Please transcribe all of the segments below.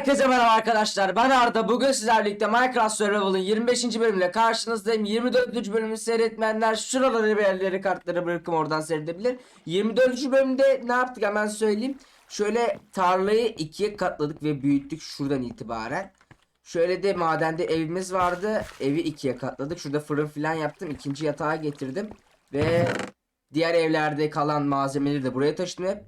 Herkese merhaba arkadaşlar. Ben Arda. Bugün sizlerle birlikte Minecraft Survival'ın 25. bölümüyle karşınızdayım. 24. bölümü seyretmeyenler şuraları bir yerleri kartları bırakın oradan seyredebilir. 24. bölümde ne yaptık hemen söyleyeyim. Şöyle tarlayı ikiye katladık ve büyüttük şuradan itibaren. Şöyle de madende evimiz vardı. Evi ikiye katladık. Şurada fırın filan yaptım. İkinci yatağa getirdim. Ve diğer evlerde kalan malzemeleri de buraya taşıdım hep.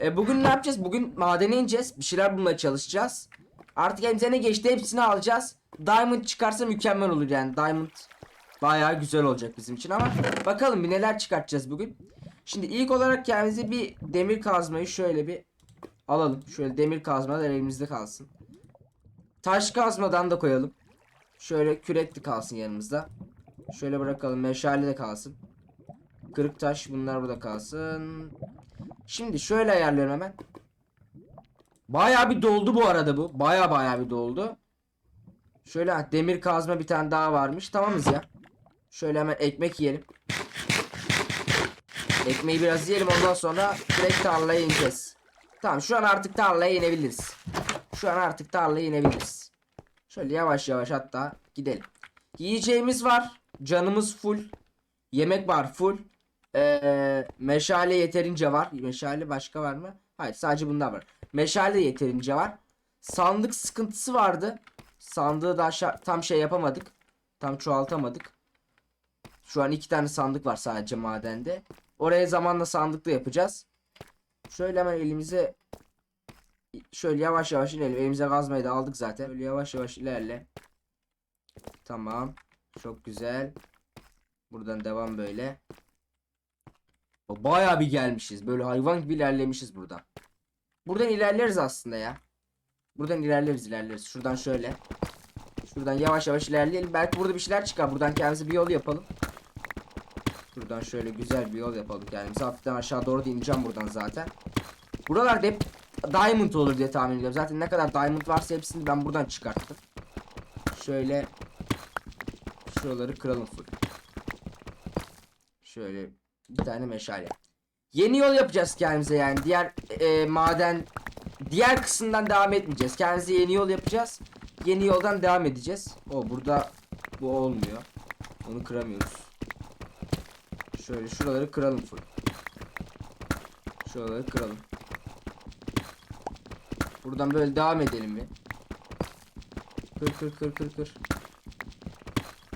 E, bugün ne yapacağız? Bugün madene ineceğiz. Bir şeyler bulmaya çalışacağız. Artık elimize geçti hepsini alacağız. Diamond çıkarsa mükemmel olur yani. Diamond bayağı güzel olacak bizim için ama bakalım bir neler çıkartacağız bugün. Şimdi ilk olarak kendimize bir demir kazmayı şöyle bir alalım. Şöyle demir kazma da elimizde kalsın. Taş kazmadan da koyalım. Şöyle kürek de kalsın yanımızda. Şöyle bırakalım. Meşale de kalsın. Kırık taş bunlar burada kalsın. Şimdi şöyle ayarlıyorum hemen. Bayağı bir doldu bu arada bu. Bayağı bayağı bir doldu. Şöyle demir kazma bir tane daha varmış. Tamamız ya. Şöyle hemen ekmek yiyelim. Ekmeği biraz yiyelim ondan sonra direkt tarlaya ineceğiz. Tamam şu an artık tarlaya inebiliriz. Şu an artık tarlaya inebiliriz. Şöyle yavaş yavaş hatta gidelim. Yiyeceğimiz var. Canımız full. Yemek var full. Ee, meşale yeterince var. Meşale başka var mı? Hayır sadece bunlar var. Meşale yeterince var. Sandık sıkıntısı vardı. Sandığı da tam şey yapamadık. Tam çoğaltamadık. Şu an iki tane sandık var sadece madende. Oraya zamanla sandıklı yapacağız. Şöyle hemen elimize şöyle yavaş yavaş inelim. Elimize kazmayı da aldık zaten. Şöyle yavaş yavaş ilerle. Tamam. Çok güzel. Buradan devam böyle. Bayağı bir gelmişiz. Böyle hayvan gibi ilerlemişiz buradan. Buradan ilerleriz aslında ya. Buradan ilerleriz ilerleriz. Şuradan şöyle. Şuradan yavaş yavaş ilerleyelim. Belki burada bir şeyler çıkar. Buradan kendimize bir yol yapalım. Şuradan şöyle güzel bir yol yapalım kendimize. Hafiften aşağı doğru da ineceğim buradan zaten. Buralarda hep diamond olur diye tahmin ediyorum. Zaten ne kadar diamond varsa hepsini ben buradan çıkarttım. Şöyle şuraları kıralım full. Şöyle bir tane meşale. Yeni yol yapacağız kendimize yani. Diğer e, maden diğer kısımdan devam etmeyeceğiz. Kendimize yeni yol yapacağız. Yeni yoldan devam edeceğiz. O burada bu olmuyor. Onu kıramıyoruz. Şöyle şuraları kıralım full. Şuraları kıralım. Buradan böyle devam edelim bir. Kır kır kır kır kır.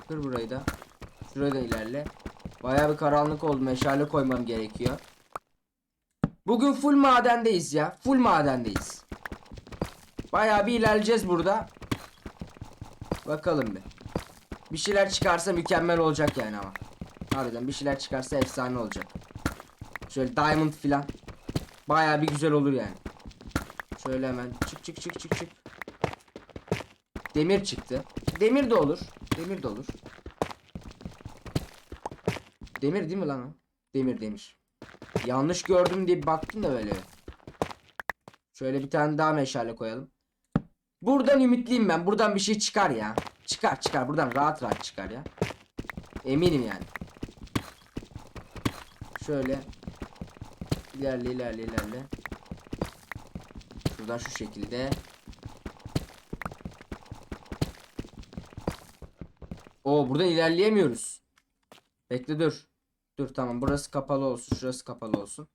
Kır burayı da. Şuraya da ilerle. Bayağı bir karanlık oldu. Meşale koymam gerekiyor. Bugün full madendeyiz ya. Full madendeyiz. Bayağı bir ilerleyeceğiz burada. Bakalım bir. Bir şeyler çıkarsa mükemmel olacak yani ama. Harbiden bir şeyler çıkarsa efsane olacak. Şöyle diamond filan. Bayağı bir güzel olur yani. Şöyle hemen çık çık çık çık çık. Demir çıktı. Demir de olur. Demir de olur. Demir değil mi lan o? Demir demir. Yanlış gördüm diye baktım da böyle. Şöyle bir tane daha meşale koyalım. Buradan ümitliyim ben. Buradan bir şey çıkar ya. Çıkar çıkar. Buradan rahat rahat çıkar ya. Eminim yani. Şöyle. İlerle ilerle ilerle. Şuradan şu şekilde. Oo buradan ilerleyemiyoruz. Bekle dur. Dur tamam burası kapalı olsun. Şurası kapalı olsun.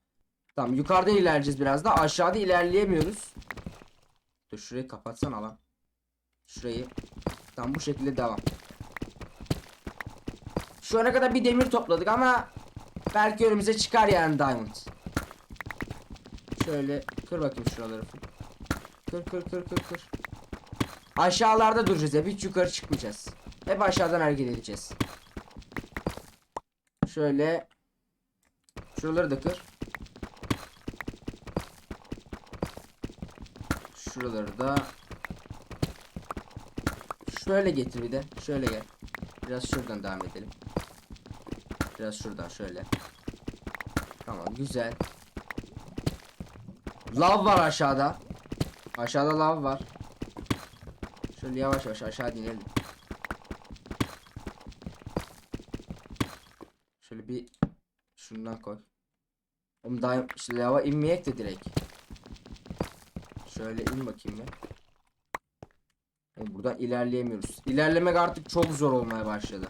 Tamam yukarıdan ilerleyeceğiz biraz da. Aşağıda ilerleyemiyoruz. Dur şurayı kapatsan lan. Şurayı. Tamam bu şekilde devam. Şu ana kadar bir demir topladık ama belki önümüze çıkar yani diamond. Şöyle kır bakayım şuraları. Kır kır kır kır kır. Aşağılarda duracağız hep hiç yukarı çıkmayacağız. Hep aşağıdan hareket edeceğiz. Şöyle şuraları da kır. Şuraları da şöyle getir bir de. Şöyle gel. Biraz şuradan devam edelim. Biraz şuradan şöyle. Tamam güzel. Lav var aşağıda. Aşağıda lav var. Şöyle yavaş yavaş aşağı inelim. Şöyle bir şundan koy. Oğlum daha işte lava inmeyek de direkt. Şöyle in bakayım ben. Yani buradan ilerleyemiyoruz. İlerlemek artık çok zor olmaya başladı.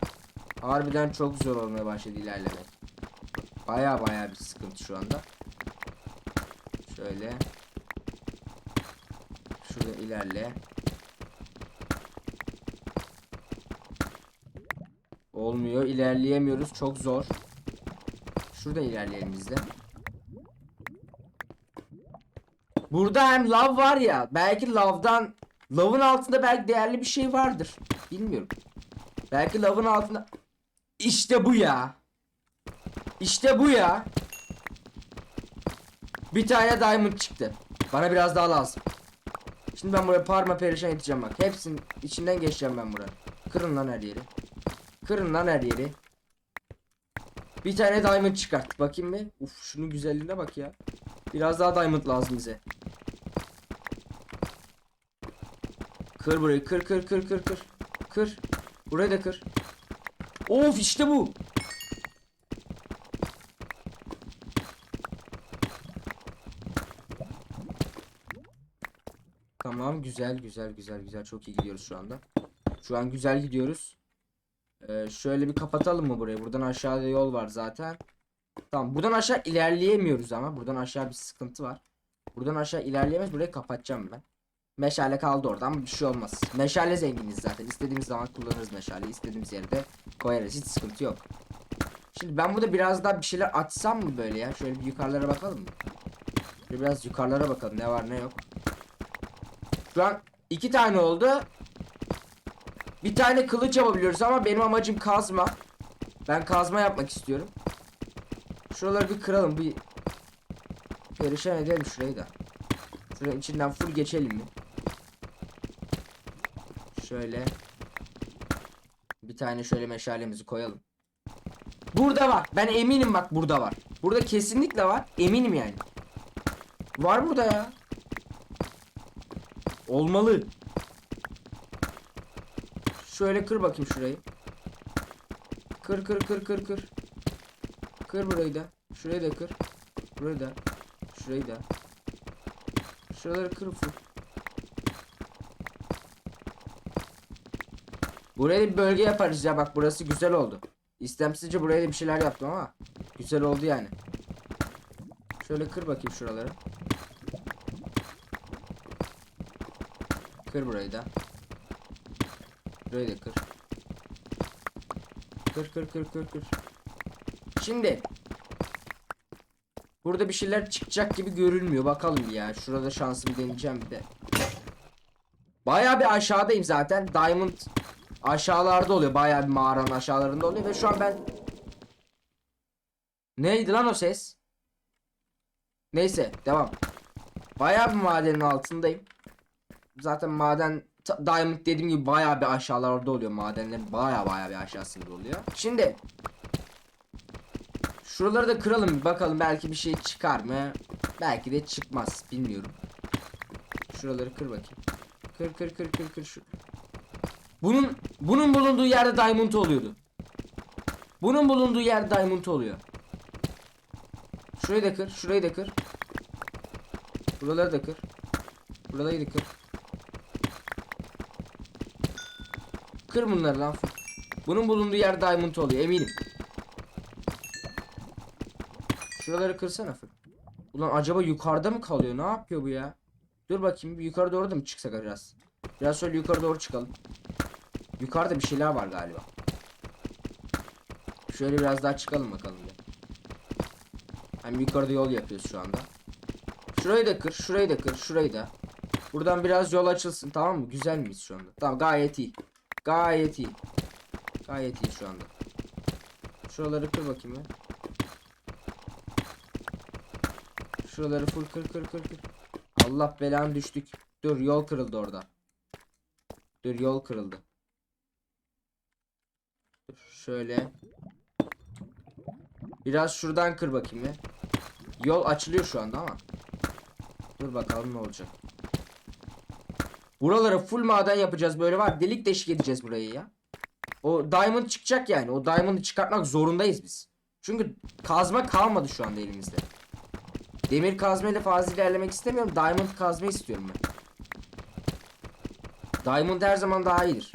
Harbiden çok zor olmaya başladı ilerlemek. Baya baya bir sıkıntı şu anda. Şöyle. Şurada ilerle. Olmuyor. ilerleyemiyoruz. Çok zor. Şurada ilerleyelim biz de. Burada hem lav var ya. Belki lavdan lavın altında belki değerli bir şey vardır. Bilmiyorum. Belki lavın altında İşte bu ya. İşte bu ya. Bir tane diamond çıktı. Bana biraz daha lazım. Şimdi ben buraya parma perişan edeceğim bak. Hepsinin içinden geçeceğim ben buraya. Kırın lan her yeri. Kırın lan her yeri. Bir tane diamond çıkart. Bakayım bir. Uf şunun güzelliğine bak ya. Biraz daha diamond lazım bize. Kır burayı. Kır kır kır kır kır. Kır. Burayı da kır. Of işte bu. Tamam güzel güzel güzel güzel çok iyi gidiyoruz şu anda. Şu an güzel gidiyoruz. Ee, şöyle bir kapatalım mı burayı? Buradan aşağıda yol var zaten. Tamam buradan aşağı ilerleyemiyoruz ama. Buradan aşağı bir sıkıntı var. Buradan aşağı ilerleyemez. Burayı kapatacağım ben. Meşale kaldı orada ama bir şey olmaz. Meşale zenginiz zaten. İstediğimiz zaman kullanırız meşaleyi. İstediğimiz yerde koyarız. Hiç sıkıntı yok. Şimdi ben burada biraz daha bir şeyler açsam mı böyle ya? Şöyle bir yukarılara bakalım mı? Şöyle biraz yukarılara bakalım. Ne var ne yok. Şu an iki tane oldu. Bir tane kılıç yapabiliyoruz ama benim amacım kazma. Ben kazma yapmak istiyorum. Şuraları bir kıralım. Bir perişan edelim şurayı da. Şuranın içinden full geçelim mi? Şöyle. Bir tane şöyle meşalemizi koyalım. Burada var. Ben eminim bak burada var. Burada kesinlikle var. Eminim yani. Var burada ya. Olmalı. Şöyle kır bakayım şurayı. Kır kır kır kır kır. Kır burayı da. Şurayı da kır. Burayı da. Şurayı da. Şuraları kır full. Buraya bir bölge yaparız ya bak burası güzel oldu. İstemsizce buraya da bir şeyler yaptım ama güzel oldu yani. Şöyle kır bakayım şuraları. Kır burayı da. Burayı da kır. Kır kır kır kır kır. Şimdi Burada bir şeyler çıkacak gibi görünmüyor. Bakalım ya. Şurada şansımı deneyeceğim bir de. Bayağı bir aşağıdayım zaten. Diamond aşağılarda oluyor. Bayağı bir mağaranın aşağılarında oluyor ve şu an ben Neydi lan o ses? Neyse devam. Bayağı bir madenin altındayım. Zaten maden Diamond dediğim gibi bayağı bir aşağılarda oluyor madenlerin bayağı bayağı bir aşağısında oluyor. Şimdi Şuraları da kıralım bir bakalım belki bir şey çıkar mı? Belki de çıkmaz bilmiyorum. Şuraları kır bakayım. Kır kır kır kır kır şu. Bunun bunun bulunduğu yerde diamond oluyordu. Bunun bulunduğu yer diamond oluyor. Şurayı da kır, şurayı da kır. Buraları da kır. Buraları da kır. Kır bunları lan. Bunun bulunduğu yer diamond oluyor eminim. Şuraları kırsana fır. Ulan acaba yukarıda mı kalıyor? Ne yapıyor bu ya? Dur bakayım bir yukarı doğru da mı çıksak biraz? Biraz şöyle yukarı doğru çıkalım. Yukarıda bir şeyler var galiba. Şöyle biraz daha çıkalım bakalım bir. Hem yukarıda yol yapıyoruz şu anda. Şurayı da kır, şurayı da kır, şurayı da. Buradan biraz yol açılsın tamam mı? Güzel miyiz şu anda? Tamam gayet iyi. Gayet iyi. Gayet iyi şu anda. Şuraları kır bakayım ya. Şuraları full kır kır kır kır. Allah belanı düştük. Dur yol kırıldı orada. Dur yol kırıldı. Dur şöyle. Biraz şuradan kır bakayım ya. Yol açılıyor şu anda ama. Dur bakalım ne olacak. Buralara full maden yapacağız böyle var. Delik deşik edeceğiz burayı ya. O diamond çıkacak yani. O diamond'ı çıkartmak zorundayız biz. Çünkü kazma kalmadı şu anda elimizde. Demir kazmayla fazla ilerlemek istemiyorum. Diamond kazma istiyorum ben. Diamond her zaman daha iyidir.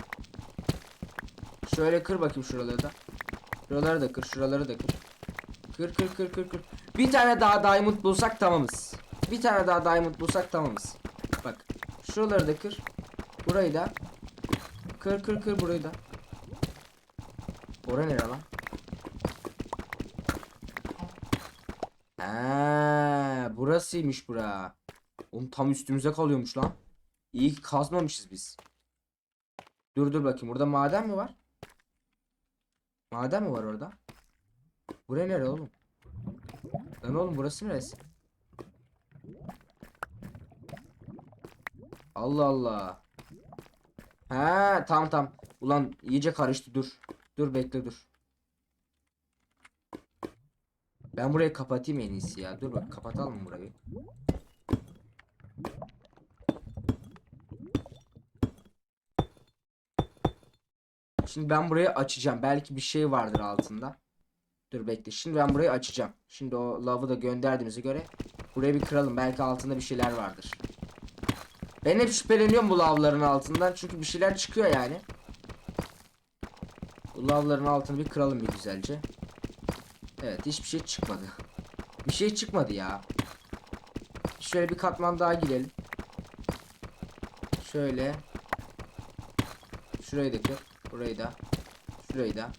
Şöyle kır bakayım şuraları da. Şuraları da kır, şuraları da kır. Kır kır kır kır kır. Bir tane daha diamond bulsak tamamız. Bir tane daha diamond bulsak tamamız. Şuraları da kır. Burayı da. Kır kır kır burayı da. Ora nere lan? Ha, burasıymış bura. Oğlum tam üstümüze kalıyormuş lan. İyi ki kazmamışız biz. Dur dur bakayım. Burada maden mi var? Maden mi var orada? Buraya nere oğlum? Lan oğlum burası neresi? Allah Allah. Ha tamam tamam. Ulan iyice karıştı dur. Dur bekle dur. Ben burayı kapatayım en iyisi ya. Dur bak kapatalım burayı. Şimdi ben burayı açacağım. Belki bir şey vardır altında. Dur bekle. Şimdi ben burayı açacağım. Şimdi o lavı da gönderdiğimize göre burayı bir kıralım. Belki altında bir şeyler vardır. Ben hep şüpheleniyorum bu lavların altından. Çünkü bir şeyler çıkıyor yani. Bu lavların altını bir kıralım bir güzelce. Evet hiçbir şey çıkmadı. Bir şey çıkmadı ya. Şöyle bir katman daha girelim. Şöyle. Şurayı da kır. Burayı da. Şurayı da.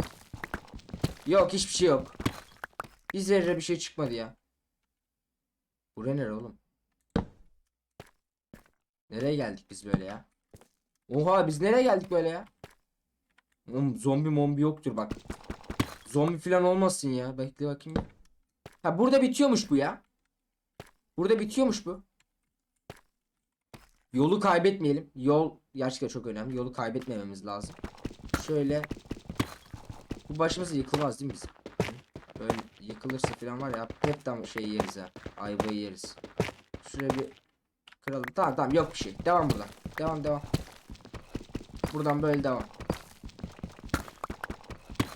Yok hiçbir şey yok. Bir zerre bir şey çıkmadı ya. Buraya nere oğlum? Nereye geldik biz böyle ya? Oha biz nereye geldik böyle ya? Oğlum zombi mombi yoktur bak. Zombi falan olmasın ya. Bekle bakayım. bir. Ha burada bitiyormuş bu ya. Burada bitiyormuş bu. Yolu kaybetmeyelim. Yol gerçekten çok önemli. Yolu kaybetmememiz lazım. Şöyle. Bu başımıza yıkılmaz değil mi bizim? Böyle yıkılırsa falan var ya hepten şey yeriz ha. Ayvayı yeriz. Şuraya bir kıralım. Tamam tamam yok bir şey. Devam buradan. Devam devam. Buradan böyle devam.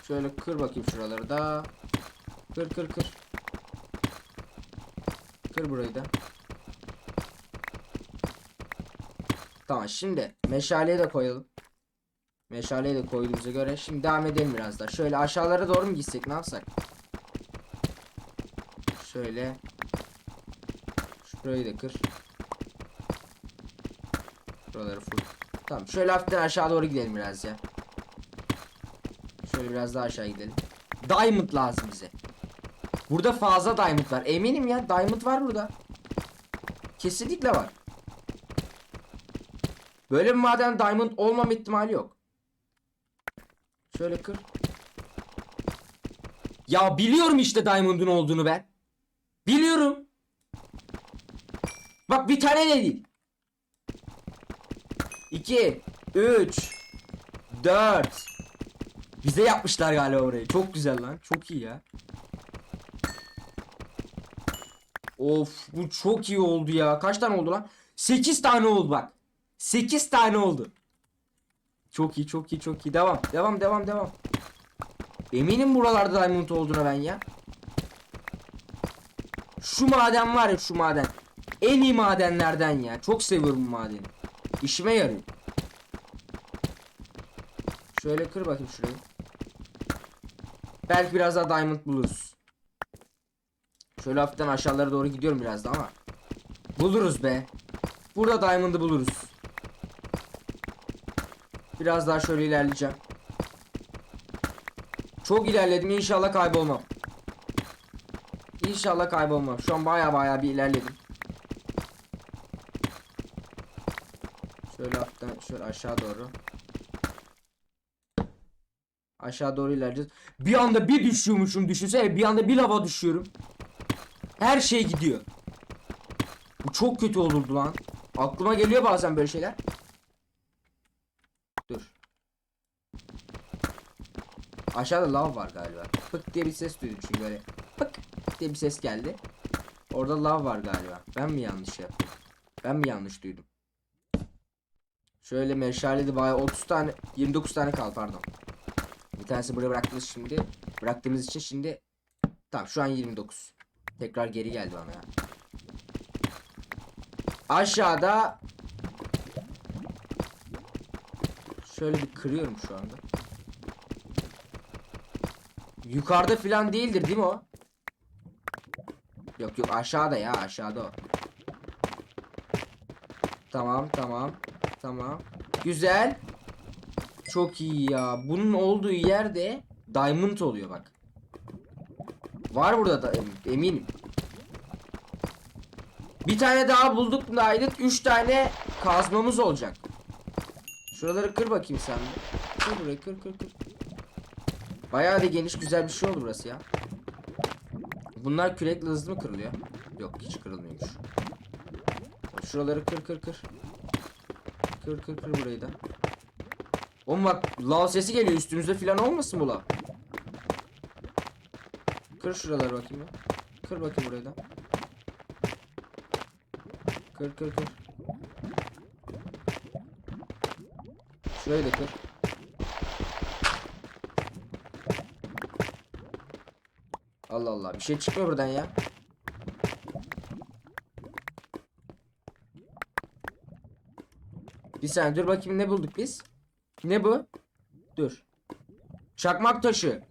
Şöyle kır bakayım şuraları da. Kır kır kır. Kır burayı da. Tamam şimdi meşaleyi de koyalım. Meşaleyi de koyduğumuza göre şimdi devam edelim biraz daha. Şöyle aşağılara doğru mu gitsek ne yapsak? Şöyle. Şurayı da kır. Şuraları full. Tamam şöyle hafiften aşağı doğru gidelim biraz ya. Şöyle biraz daha aşağı gidelim. Diamond lazım bize. Burada fazla diamond var. Eminim ya diamond var burada. Kesinlikle var. Böyle bir maden diamond olmam ihtimali yok. Şöyle kır. Ya biliyorum işte diamond'un olduğunu ben. Biliyorum. Bak bir tane de değil. 2 3 4 Bize yapmışlar galiba orayı. Çok güzel lan. Çok iyi ya. Of bu çok iyi oldu ya. Kaç tane oldu lan? 8 tane oldu bak. 8 tane oldu. Çok iyi çok iyi çok iyi. Devam devam devam devam. Eminim buralarda diamond olduğuna ben ya. Şu maden var ya şu maden. En iyi madenlerden ya. Çok seviyorum bu madeni. İşime yarıyor. Şöyle kır bakayım şurayı. Belki biraz daha diamond buluruz. Şöyle hafiften aşağılara doğru gidiyorum biraz da ama. Buluruz be. Burada diamond'ı buluruz. Biraz daha şöyle ilerleyeceğim. Çok ilerledim inşallah kaybolmam. İnşallah kaybolmam. Şu an baya baya bir ilerledim. Şöyle hafiften şöyle aşağı doğru. Aşağı doğru ilerleyeceğiz. Bir anda bir düşüyormuşum düşünsene. Bir anda bir lava düşüyorum. Her şey gidiyor. Bu çok kötü olurdu lan. Aklıma geliyor bazen böyle şeyler. Dur. Aşağıda lav var galiba. Pık diye bir ses duydum çünkü böyle. Pık diye bir ses geldi. Orada lav var galiba. Ben mi yanlış yaptım? Ben mi yanlış duydum? Şöyle meşaleli bayağı 30 tane 29 tane kaldı pardon. Bir tanesi buraya bıraktığımız şimdi. Bıraktığımız için şimdi tamam şu an 29. Tekrar geri geldi bana. Aşağıda Şöyle bir kırıyorum şu anda. Yukarıda falan değildir değil mi o? Yok yok aşağıda ya aşağıda o. Tamam tamam. Tamam. Güzel. Çok iyi ya. Bunun olduğu yerde diamond oluyor bak. Var burada da em- eminim. Bir tane daha bulduk aylık 3 tane kazmamız olacak. Şuraları kır bakayım sen. Kır burayı kır kır kır. Bayağı da geniş güzel bir şey oldu burası ya. Bunlar kürekle hızlı mı kırılıyor? Yok hiç kırılmıyormuş. Şuraları kır kır kır. Kır kır kır burayı da. Oğlum bak lav sesi geliyor üstümüzde filan olmasın bu lav? Kır şuraları bakayım ya. Kır bakayım burayı da. Kır kır kır. Şurayı da kır. Allah Allah bir şey çıkmıyor buradan ya. Bir saniye dur bakayım ne bulduk biz? Ne bu? Dur. Çakmak taşı.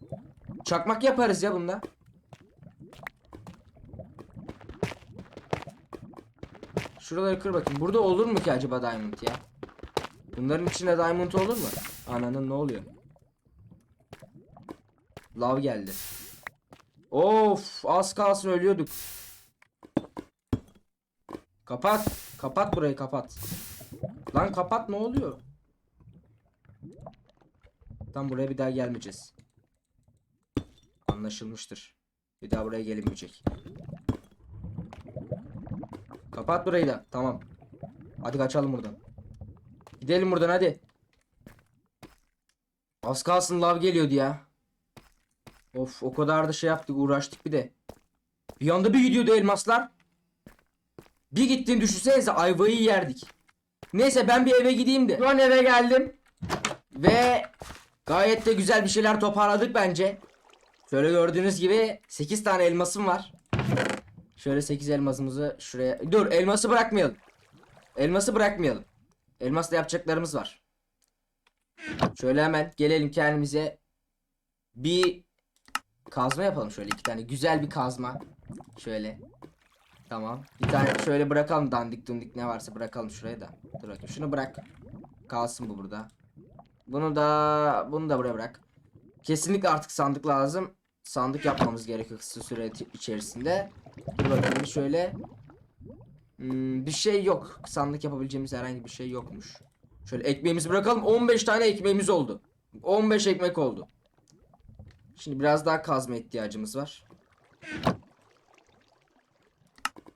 Çakmak yaparız ya bunda. Şuraları kır bakayım. Burada olur mu ki acaba diamond ya? Bunların içinde diamond olur mu? Ananın ne oluyor? Lav geldi. Of az kalsın ölüyorduk. Kapat. Kapat burayı kapat. Lan kapat ne oluyor? Tam buraya bir daha gelmeyeceğiz. Anlaşılmıştır. Bir daha buraya gelinmeyecek. Kapat burayı da. Tamam. Hadi kaçalım buradan. Gidelim buradan hadi. Az kalsın lav geliyordu ya. Of o kadar da şey yaptık uğraştık bir de. Bir anda bir gidiyordu elmaslar. Bir gittiğini düşünsenize ayvayı yerdik. Neyse ben bir eve gideyim de. Şu an eve geldim. Ve gayet de güzel bir şeyler toparladık bence. Şöyle gördüğünüz gibi 8 tane elmasım var. Şöyle 8 elmasımızı şuraya... Dur elması bırakmayalım. Elması bırakmayalım. Elmasla yapacaklarımız var. Şöyle hemen gelelim kendimize bir kazma yapalım şöyle iki tane güzel bir kazma. Şöyle. Tamam. Bir tane şöyle bırakalım dandik dundik ne varsa bırakalım şuraya da. Dur bakayım şunu bırak. Kalsın bu burada. Bunu da bunu da buraya bırak. Kesinlikle artık sandık lazım. Sandık yapmamız gerekiyor kısa süre içerisinde. Dur bakayım şöyle. Hmm, bir şey yok. Sandık yapabileceğimiz herhangi bir şey yokmuş. Şöyle ekmeğimizi bırakalım. 15 tane ekmeğimiz oldu. 15 ekmek oldu. Şimdi biraz daha kazma ihtiyacımız var.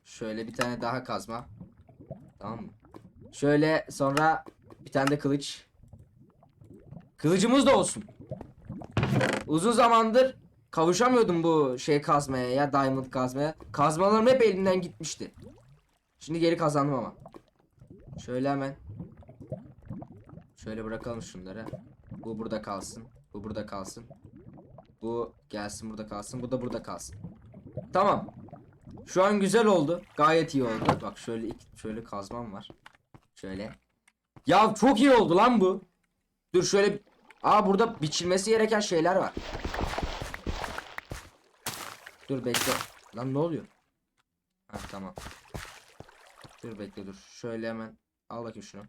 Şöyle bir tane daha kazma. Tamam mı? Şöyle sonra bir tane de kılıç. Kılıcımız da olsun. Uzun zamandır kavuşamıyordum bu şey kazmaya ya diamond kazmaya. Kazmalarım hep elimden gitmişti. Şimdi geri kazandım ama. Şöyle hemen. Şöyle bırakalım şunları. Bu burada kalsın. Bu burada kalsın. Bu gelsin burada kalsın. Bu da burada kalsın. Tamam. Şu an güzel oldu. Gayet iyi oldu. Bak şöyle şöyle kazmam var. Şöyle. Ya çok iyi oldu lan bu. Dur şöyle. Aa burada biçilmesi gereken şeyler var. Dur bekle. Lan ne oluyor? Ha tamam. Dur bekle dur. Şöyle hemen al bakayım şunu.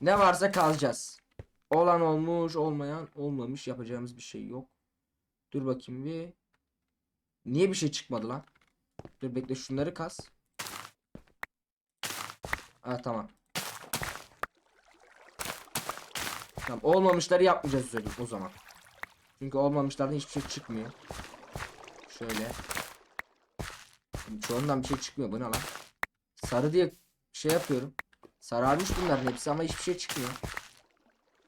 Ne varsa kazacağız. Olan olmuş, olmayan olmamış. Yapacağımız bir şey yok. Dur bakayım bir. Niye bir şey çıkmadı lan? Dur bekle şunları kaz. Ha tamam. Tamam olmamışları yapmayacağız o zaman. Çünkü olmamışlardan hiçbir şey çıkmıyor. Şöyle. Çoğundan bir şey çıkmıyor. Bu ne lan? Sarı diye şey yapıyorum. Sararmış bunların hepsi ama hiçbir şey çıkmıyor.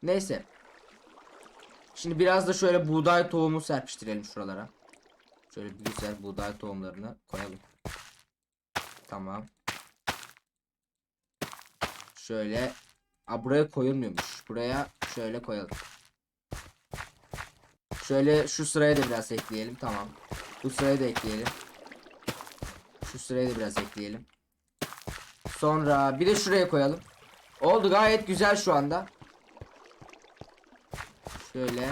Neyse. Şimdi biraz da şöyle buğday tohumu serpiştirelim şuralara. Şöyle bir güzel buğday tohumlarını koyalım. Tamam. Şöyle. Aa, buraya koyulmuyormuş. Buraya şöyle koyalım. Şöyle şu sıraya da biraz ekleyelim. Tamam. Bu sıraya da ekleyelim. Şu sıraya da biraz ekleyelim. Sonra bir de şuraya koyalım. Oldu gayet güzel şu anda. Şöyle.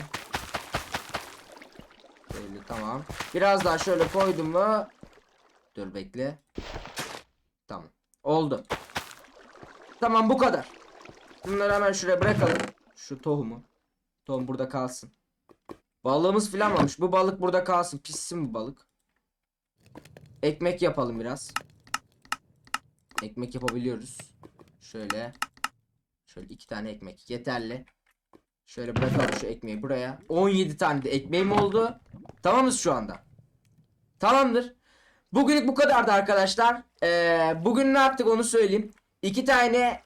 Şöyle tamam. Biraz daha şöyle koydum mu? Dur bekle. Tamam. Oldu. Tamam bu kadar. Bunları hemen şuraya bırakalım. Şu tohumu. Tohum burada kalsın. Balığımız falan varmış. Bu balık burada kalsın. Pissin bu balık. Ekmek yapalım biraz. Ekmek yapabiliyoruz. Şöyle. Şöyle iki tane ekmek yeterli. Şöyle bırakalım şu ekmeği buraya. 17 tane de ekmeğim oldu. Tamamız şu anda. Tamamdır. Bugünlük bu kadardı arkadaşlar. Ee, bugün ne yaptık onu söyleyeyim. İki tane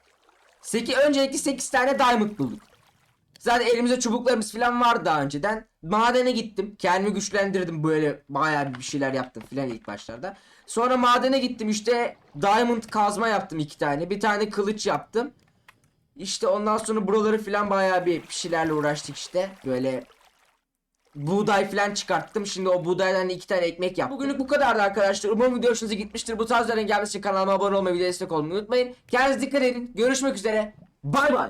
8 öncelikle 8 tane diamond bulduk. Zaten elimizde çubuklarımız falan vardı daha önceden. Madene gittim. Kendimi güçlendirdim böyle bayağı bir şeyler yaptım filan ilk başlarda. Sonra madene gittim işte diamond kazma yaptım iki tane. Bir tane kılıç yaptım. İşte ondan sonra buraları filan bayağı bir şeylerle uğraştık işte. Böyle buğday falan çıkarttım. Şimdi o buğdaydan iki tane ekmek yaptım. Bugünlük bu kadardı arkadaşlar. Umarım video hoşunuza gitmiştir. Bu tarz videoların gelmesi için kanalıma abone olmayı ve destek olmayı unutmayın. Kendinize dikkat edin. Görüşmek üzere. Bay bay.